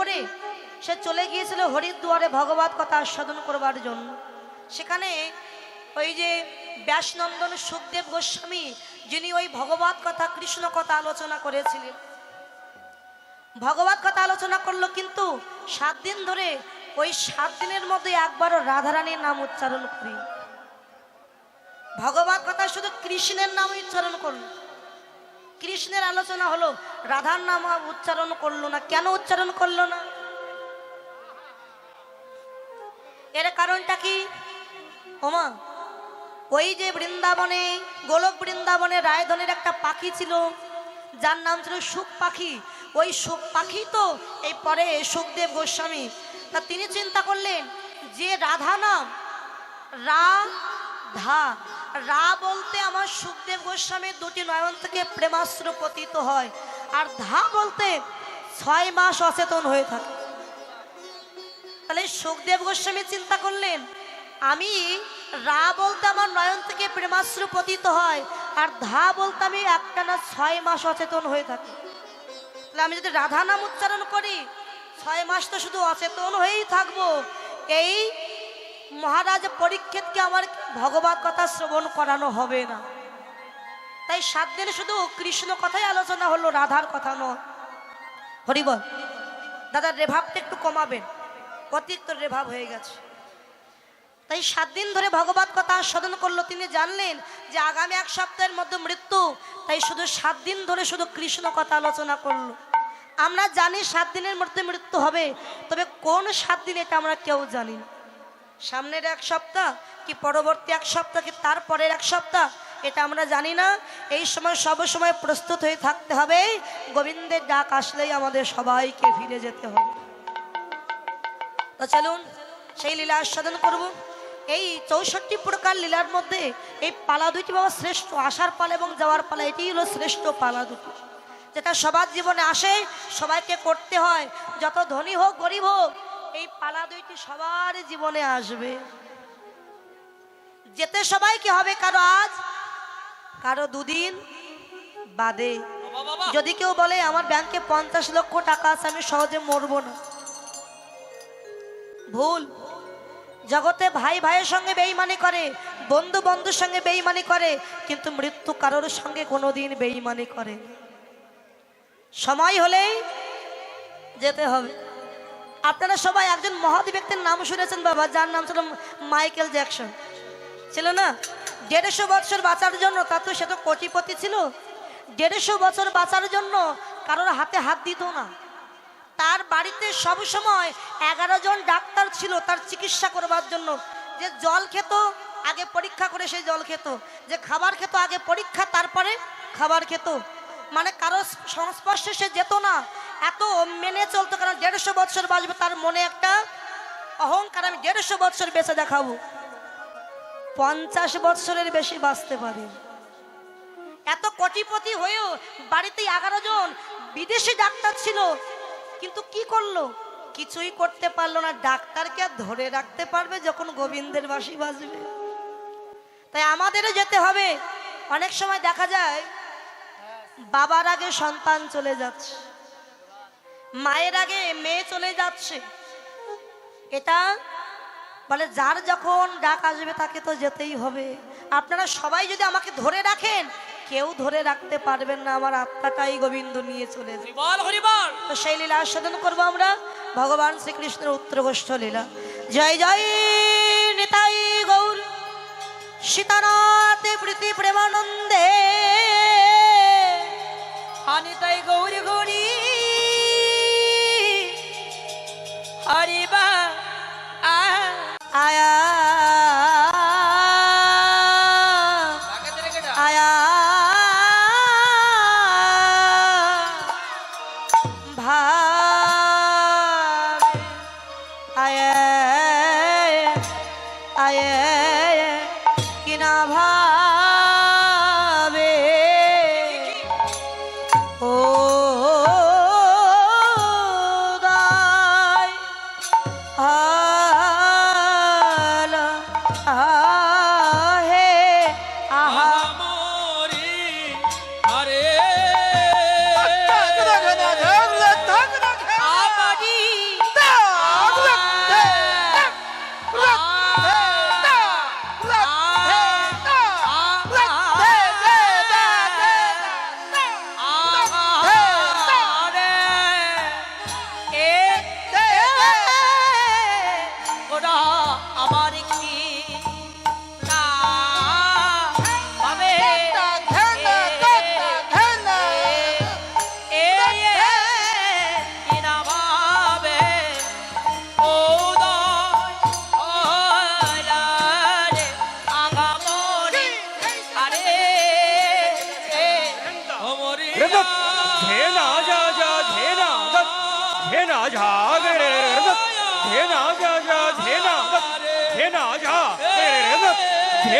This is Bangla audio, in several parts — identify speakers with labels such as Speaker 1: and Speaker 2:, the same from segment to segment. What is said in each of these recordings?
Speaker 1: করে সে চলে গিয়েছিল হরিদ্বারে ভগবত কথা আস্বাদন করবার জন্য। সেখানে ওই যে ব্যাসনন্দন সুখদেব গোস্বামী, যিনি ওই ভগবত কথা, কৃষ্ণ কথা আলোচনা করেছিলেন। ভগবত কথা আলোচনা করল, কিন্তু সাত দিন ধরে ওই সাত দিনের মধ্যে একবারও রাধারানীর নাম উচ্চারণ করি ভগবত কথা শুধু কৃষ্ণের নাম উচ্চারণ করল। কৃষ্ণের আলোচনা হলো, রাধার নাম উচ্চারণ করল না। কেন উচ্চারণ করল না? এর কারণটা কি? ওমা, ওই যে বৃন্দাবনে, গোলক বৃন্দাবনে রায়ধনের একটা পাখি ছিল, যার নাম ছিল সুখ পাখি। ওই সুখ পাখি তো এই পরে সুখদেব গোস্বামী। তা তিনি চিন্তা করলেন যে রাধা নাম রা ধা রা বলতে আমার সুখদেব গোস্বামীর দুটি নয়ন থেকে প্রেমাস্ত্র পতিত হয়, আর ধা বলতে ছয় মাস অচেতন হয়ে থাকে। তাহলে সুখদেব গোস্বামী চিন্তা করলেন, আমি রা বলতে আমার নয়ন থেকে প্রেমাশ্রু পতিত হয়, আর ধা বলতে আমি একটা না ছয় মাস অচেতন হয়ে থাকি। তাহলে আমি যদি রাধা নাম উচ্চারণ করি, ছয় মাস তো শুধু অচেতন হয়েই থাকব, এই মহারাজ পরীক্ষিতকে আমার ভগবত কথা শ্রবণ করানো হবে না। তাই সাত দিন শুধু কৃষ্ণ কথাই আলোচনা হলো, রাধার কথা নয়। হরিবল দাদা, রেভাবটা একটু কমাবেন। অতিরিক্ত রেভাব হয়ে গেছে। তাই সাত দিন ধরে ভগবত কথা আস্বাদন করল। তিনি জানলেন যে আগামী এক সপ্তাহের মধ্যে মৃত্যু। তাই শুধু সাত দিন ধরে শুধু কৃষ্ণ কথা আলোচনা করল। আমরা জানি সাত দিনের মধ্যে মৃত্যু হবে, তবে কোন সাত দিন এটা আমরা কেউ জানি না। সামনের এক সপ্তাহ কি পরবর্তী এক সপ্তাহ কি তারপরের এক সপ্তাহ? এটা আমরা জানি না। এই সময় সব সময় প্রস্তুত হয়ে থাকতে হবে। গোবিন্দের ডাক আসলেই আমাদের সবাইকে ফিরে যেতে হবে। তো চলুন, সেই লীলা আস্বাদন করব। এই চৌষট্টি প্রকার লীলার মধ্যে এই পালা দুইটি বাবা শ্রেষ্ঠ। আসার পালা এবং যাওয়ার পালা, এটি হলো শ্রেষ্ঠ পালা দুটি। যেটা সবার জীবনে আসে, সবাইকে করতে হয়। যত ধনী হোক, গরিব হোক এই পালা দুইটি সবার জীবনে আসবে। যেতে সবাইকে হবে কারও আজ, কারও দুদিন বাদে? যদি কেউ বলে, আমার ব্যাংকে পঞ্চাশ লক্ষ টাকা আছে, আমি সহজে মরবো না। ভুল। জগতে ভাই ভাইয়ের সঙ্গে বেইমানি করে, বন্ধু বন্ধুর সঙ্গে বেইমানি করে, কিন্তু মৃত্যু কারোর সঙ্গে কোনোদিন বেইমানি করে সময় হলেই যেতে হবে। আপনারা সবাই একজন মহৎ ব্যক্তির নাম শুনেছেন বাবা, যার নাম ছিল মাইকেল জ্যাকসন। ছিল না? দেড়শো বছর বাঁচার জন্য তা তো সে তো কোটিপতি ছিল। দেড়শো বছর বাঁচার জন্য কারোর হাতে হাত দিত না। তার বাড়িতে সব সময় এগারো জন ডাক্তার ছিল তার চিকিৎসা করবার জন্য। যে জল খেত, আগে পরীক্ষা করে সেই জল খেত। যে খাবার খেত, আগে পরীক্ষা, তারপরে খাবার খেত। মানে কারও সংস্পর্শে সে যেত না। এত মেনে চলতো কারণ দেড়শো বছর বাঁচবে তার মনে একটা অহংকার, আমি দেড়শো বছর বেঁচে দেখাবো। পঞ্চাশ বছরের বেশি বাঁচতে পারে। এত কোটিপতি হয়েও বাড়িতে এগারো জন বিদেশি ডাক্তার ছিল, কিন্তু কি করল? কিছুই করতে পারল না। ডাক্তারকে ধরে রাখতে পারবে যখন গোবিন্দের বাসি বাজবে। তাই আমাদেরও যেতে হবে। অনেক সময় দেখা যায়, বাবার আগে সন্তান চলে যাচ্ছে। মায়ের আগে মেয়ে চলে যাচ্ছে। এটা বলে যার যখন ডাক আসবে তাকে তো যেতেই হবে। আপনারা সবাই যদি আমাকে ধরে রাখেন কেউ ধরে রাখতে পারবেন না। আমার আত্মাটাই গোবিন্দ নিয়ে চলে যাবে তো সেই লীলা আস্বাদন করব আমরা। ভগবান শ্রীকৃষ্ণের উত্তরগোষ্ঠ লীলা। জয় জয় নিতাই গৌর। সীতানাথ প্রীতি প্রেমানন্দে।
Speaker 2: Ah.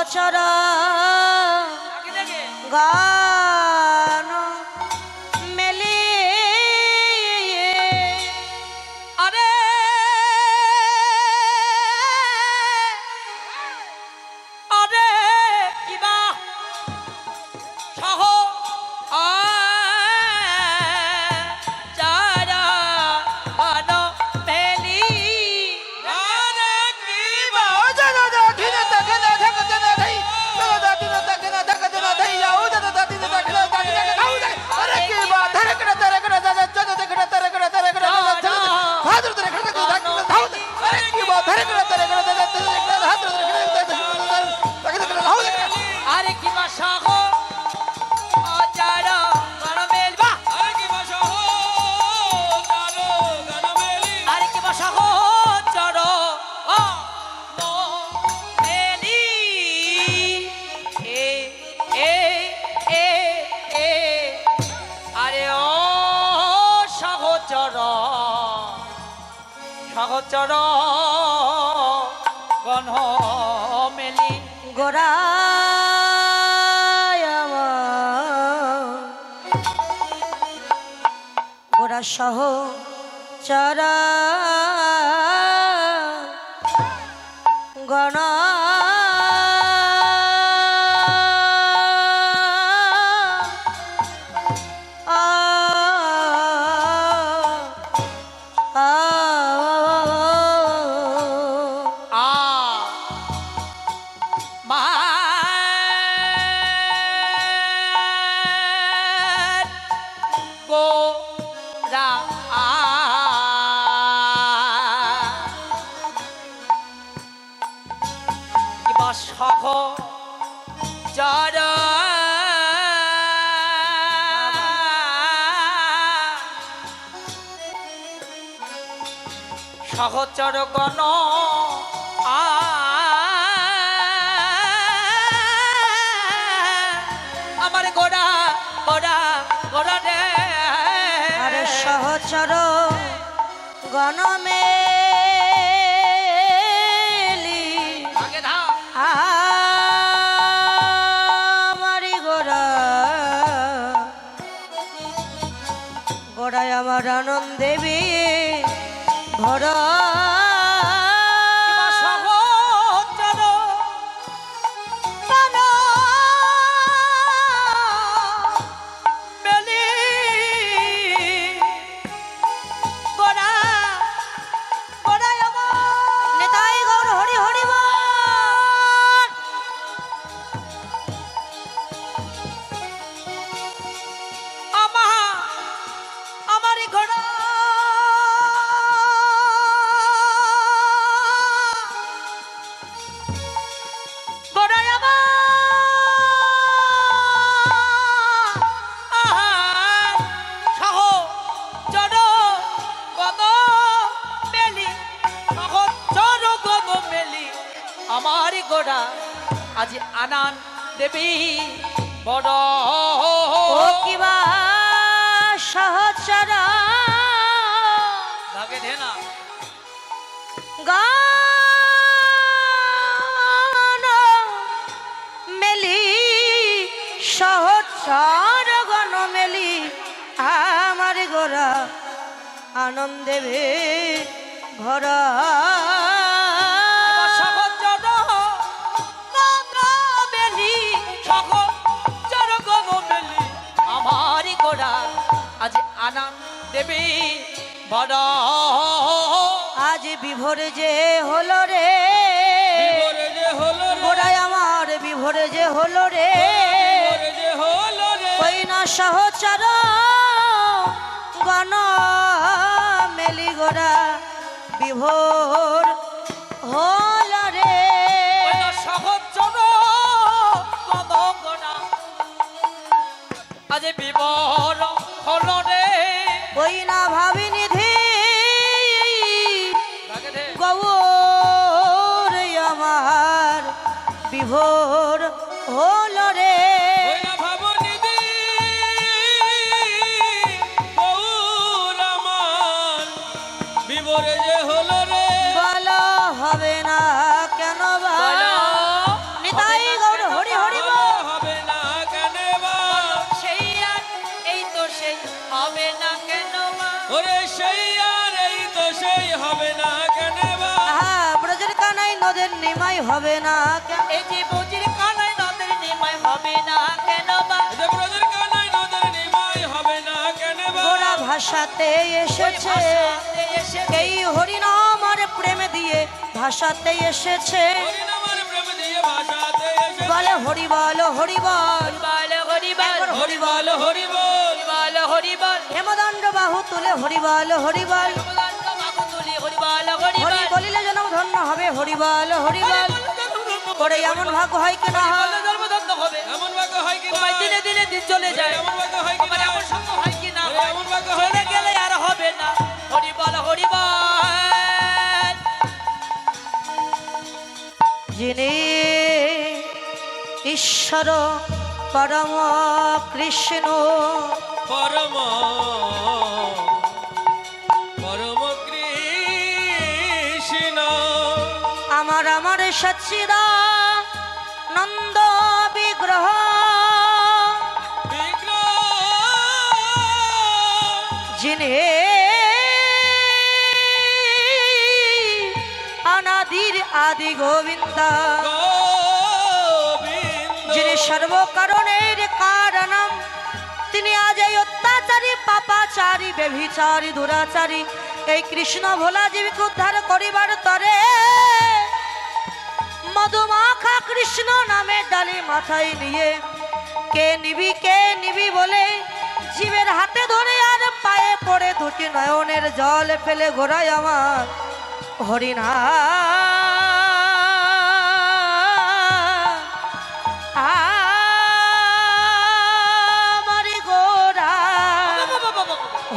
Speaker 2: অচর
Speaker 1: গা সহচর
Speaker 2: সহচর গণ মেলি।
Speaker 1: গোরা গোরা সহ চরা গণ
Speaker 2: সহচর গণ আমার গোড়া গোড়া গোড়া রে।
Speaker 1: আরে সহচর
Speaker 2: গণমে
Speaker 1: আমার
Speaker 2: আনন্দ দেবী
Speaker 1: ahora আমার গোরা আনন্দে ভে ভরা
Speaker 3: আজ আনন্দ দেবী বড়
Speaker 1: আজ বিভোরে যে হলো রে গোড়ায় আমার বিভোরে যে হলো রে
Speaker 3: বিবরে হলো রে।
Speaker 1: ওই না সহচর গণ মেলি গোড়া বিভোর হল রে।
Speaker 3: গোড়া আজ বিভোর হল রে।
Speaker 1: ওই না ভাবি নিধি হবে না
Speaker 2: এই যে বজির কানায় নদের নিমাই হবে না কেন মা
Speaker 3: ব্রজের কানাই নদের নিমাই হবে না কেন বা?
Speaker 1: গোড়া ভাষাতে এসেছে। এই হরিনাম আর প্রেমে দিয়ে ভাষাতে এসেছে।
Speaker 3: হরিনামার প্রেম দিয়ে ভাষাতে এসে
Speaker 1: বলে হরি বল হরি বল
Speaker 2: বল হরি বল
Speaker 3: হরি বল হরি বল
Speaker 2: হরি বল
Speaker 1: হেমদণ্ড বাহু তুলে হরি বল হরি বল ধন্য হবে হরি বল হরি বল করে এমন হয় কি না?
Speaker 3: ভাগ্য হয় কি
Speaker 2: তোমায় দিনে দিনে দিন চলে যায়।
Speaker 3: এমন হয় কি
Speaker 2: সঙ্গ হয় না? চলে গেলে আর হবে না।
Speaker 1: যিনি ঈশ্বর পরম কৃষ্ণ।
Speaker 3: পরম
Speaker 1: সচ্চিদা নন্দ বিগ্রহ। যিনি অনাদির আদি গোবিন্দা।
Speaker 3: গোবিন্দ।
Speaker 1: যিনি সর্বকারণের কারণম তিনি আজ এই অত্যাচারী পাপাচারী বেভিচারী দুরাচারী এই কৃষ্ণ ভোলা জীবকে উদ্ধার করিবার তরে মধুমাখা কৃষ্ণ নামে ডালি মাথায় নিয়ে। কে নিবি কে নিবি বলে জীবের হাতে ধরে আর পায়ে পড়ে দুটি নয়নের জল ফেলে ঘোরায় আমার। হরিণা আমারি গোরা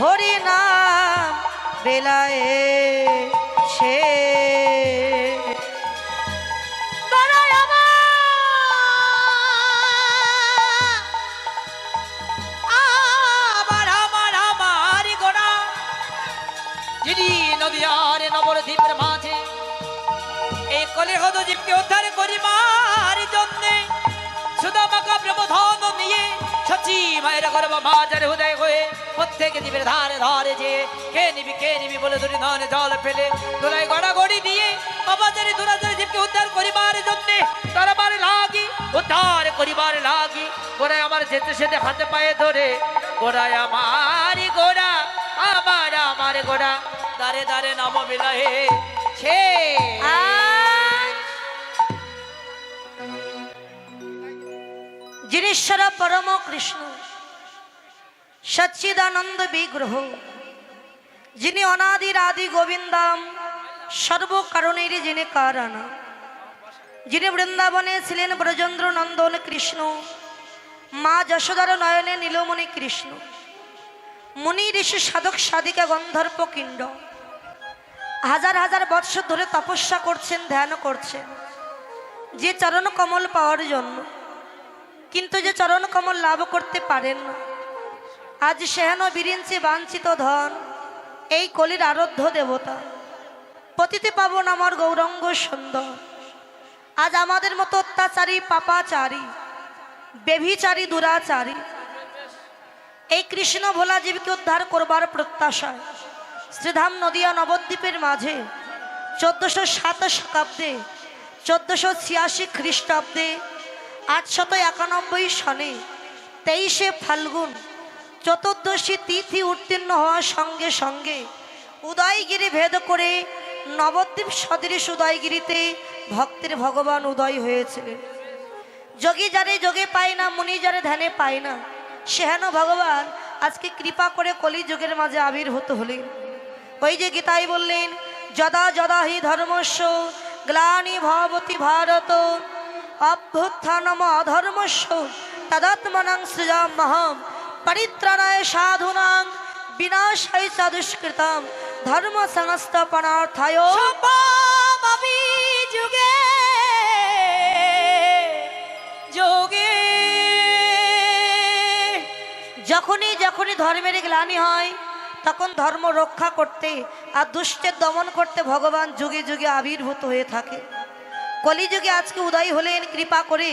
Speaker 1: হরি বেলায়ে
Speaker 2: জীবকে উদ্ধার করিবার জন্যে সুদামাকা প্রবোধন নিয়ে সচি মায়ের গর্ব মাঝারে উদয় হয়ে প্রত্যেক জীবের ধারে ধারে যে কে নিবি কে নিবি বলে ধরে ননে জল ফেলে দোলাই গড়াগড়ি দিয়ে বাবাজারে দুরাজারে জীবকে উদ্ধার করিবার জন্যে তারবার লাগি, উদ্ধার করিবার লাগি। গোড়ায় আমার যেতে সেতে হাতে পায়ে ধরে, গোড়ায় আমার গোড়া, আমার আমার গোড়া। দারে দারে নাম বিলাহে
Speaker 1: কৃষ্ণ। সচ্চিদানন্দ বিগ্রহ। যিনি অনাদির আদি গোবিন্দাম সর্বকারণের যিনি কারণ। যিনি বৃন্দাবনে ছিলেন ব্রজেন্দ্র নন্দন কৃষ্ণ, মা যশোদার নয়নে নীলমণি কৃষ্ণ, মুনি ঋষি সাধক সাধিকা গন্ধর্ব কিণ্ড। হাজার হাজার বৎসর ধরে তপস্যা করছেন, ধ্যান করছেন। যে চরণ কমল পাওয়ার জন্য। কিন্তু যে চরণ কমল লাভ করতে পারেন না। আজ সেহেন বিরিঞ্চি বাঞ্ছিত ধন, এই কলির আরাধ্য দেবতা। পতিতে পাবন আমার গৌরঙ্গ সুন্দর। আজ আমাদের মতো অত্যাচারী, পাপাচারী বেভিচারী দুরাচারী। এই কৃষ্ণ ভোলা জীবকে উদ্ধার করবার প্রত্যাশায় শ্রীধাম নদিয়া নবদ্বীপের মাঝে, চোদ্দশো সাতাশ শতাব্দে, চোদ্দশো ছিয়াশি খ্রিস্টাব্দে আটশত একানব্বই সনে তেইশে ফাল্গুন চতুর্দশী তিথি উত্তীর্ণ হওয়ার সঙ্গে সঙ্গে উদয়গিরি ভেদ করে নবদ্বীপ সদৃশ উদয়গিরিতে ভক্তের ভগবান উদয় হয়েছিলেন যোগী যারে যোগে পায় না, মুনি যারে ধ্যানে পায় না, সেহেন ভগবান আজকে কৃপা করে কলি যুগের মাঝে আবির্ভূত হলেন। ওই যে গীতাই বললেন, যদা যদা হি ধর্মস্য, গ্লানি ভবতি ভারত অভ্যুত্থানম অধর্মস্য তদাত্মনাং সৃজামহম পরিত্রাণায় সাধুনাং বিনাশাই চ দুষ্কৃতম। ধর্ম সংস্থপনার্থায়
Speaker 2: যুগে যোগে
Speaker 1: যখনই যখনই ধর্মের গ্লানি হয় তখন ধর্ম রক্ষা করতে আর দুষ্টের দমন করতে ভগবান যুগে যুগে আবির্ভূত হয়ে থাকে। কলিযুগে আজকে উদয় হলেন, কৃপা করে।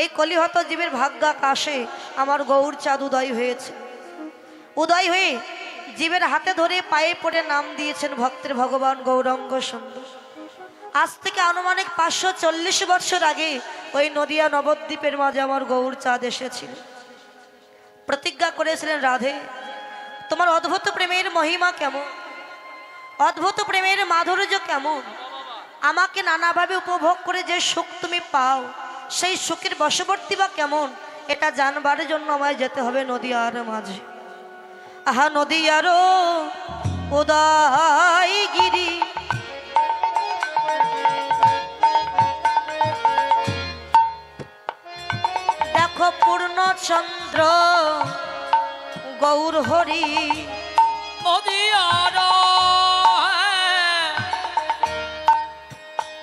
Speaker 1: এই কলিহত জীবের ভাগ্যাকাশে আমার গৌর চাঁদ উদয় হয়েছে। উদয় হয়ে জীবের হাতে ধরে পায়ে পড়ে নাম দিয়েছেন ভক্তের ভগবান গৌরঙ্গ সুন্দর আজ থেকে আনুমানিক পাঁচশো চল্লিশ বছর আগে ওই নদিয়া নবদ্বীপের মাঝে আমার গৌর চাঁদ এসেছিল। প্রতিজ্ঞা করেছিলেন, রাধে, তোমার অদ্ভুত প্রেমের মহিমা কেমন? অদ্ভুত প্রেমের মাধুর্য কেমন? আমাকে নানাভাবে উপভোগ করে যে সুখ তুমি পাও, সেই সুখের বশবর্তী বা কেমন, এটা জানবার জন্য আমায় যেতে হবে নদী নদীয়ার মাঝে। আহা গৌর হরি
Speaker 2: উদয়গিরি। দেখো পূর্ণচন্দ্র গৌরী হরি
Speaker 3: নদী আর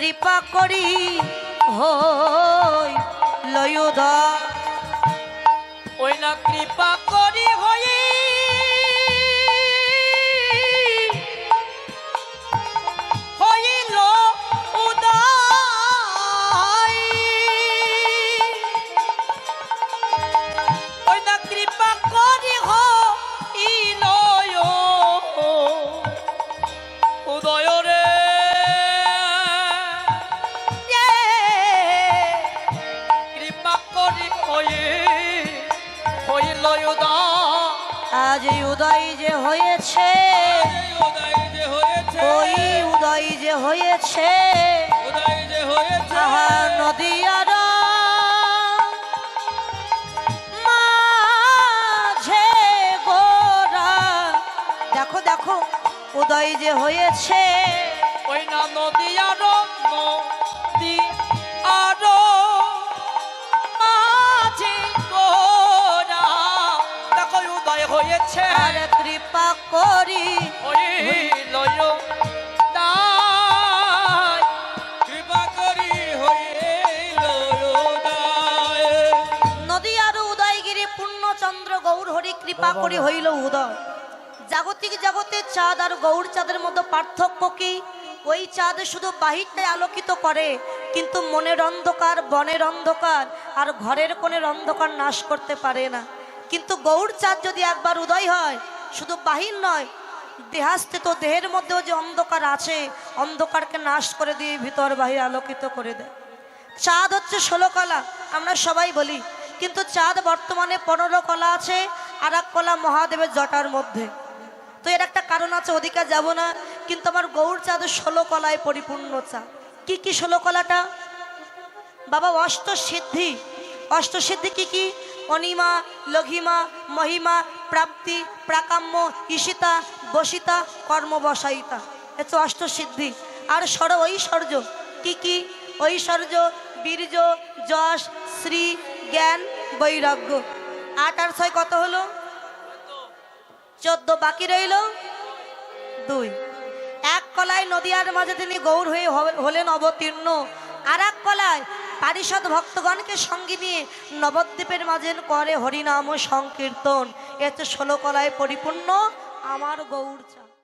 Speaker 1: কৃপা করি হই লয়ুধ
Speaker 2: ওই কৃপা করি উদয়
Speaker 1: যে হয়েছে, ওই উদয় যে হয়েছে
Speaker 3: যে হয়েছে
Speaker 1: মাঝে দেখো দেখো, উদয় যে হয়েছে,
Speaker 2: ওই না নদী আরও গৌর
Speaker 1: হরি কৃপা করি হইল উদয়। জাগতিক জগতে চাঁদ আর গৌর চাঁদের মধ্যে পার্থক্য কি? ওই চাঁদ শুধু বাহিরটাই আলোকিত করে কিন্তু মনের অন্ধকার বনের অন্ধকার আর ঘরের কোণের অন্ধকার নাশ করতে পারে না। কিন্তু গৌর চাঁদ যদি একবার উদয় হয় শুধু বাহির নয় দেহাস্তে তো দেহের মধ্যেও যে অন্ধকার আছে অন্ধকারকে নাশ করে দিয়ে ভিতর বাহির আলোকিত করে দেয়। চাঁদ হচ্ছে ষোলো কলা আমরা সবাই বলি কিন্তু চাঁদ বর্তমানে পনেরো কলা আছে, আর এক কলা মহাদেবের জটার মধ্যে। তো এর একটা কারণ আছে, ওদিকে যাব না, কিন্তু আমার গৌর চাঁদ ষোলো কলায় পরিপূর্ণ চাঁদ। কি কি ষোলো কলাটা? বাবা অষ্ট সিদ্ধি অষ্ট সিদ্ধি কি কি? অনিমা, লঘিমা, মহিমা, প্রাপ্তি প্রাকাম্য ঈশিতা, বসিতা, কর্মবসায়িতা। হচ্ছে অষ্ট সিদ্ধি আর সর ঐশ্বর্য, কি কি? ঐশ্বর্য, বীর্য, যশ, শ্রী জ্ঞান বৈরাগ্য। আট আর ছয় কত হলো? চোদ্দ বাকি রইল? দুই। এক কলায় নদিয়ার মাঝে তিনি গৌর হয়ে হলেন অবতীর্ণ। আর এক কলায় পারিষদ ভক্তগণকে সঙ্গে নিয়ে নবদ্বীপের মাঝে করে হরিনাম ও সংকীর্তন। এ হচ্ছে ষোলো কলায় পরিপূর্ণ আমার গৌর চা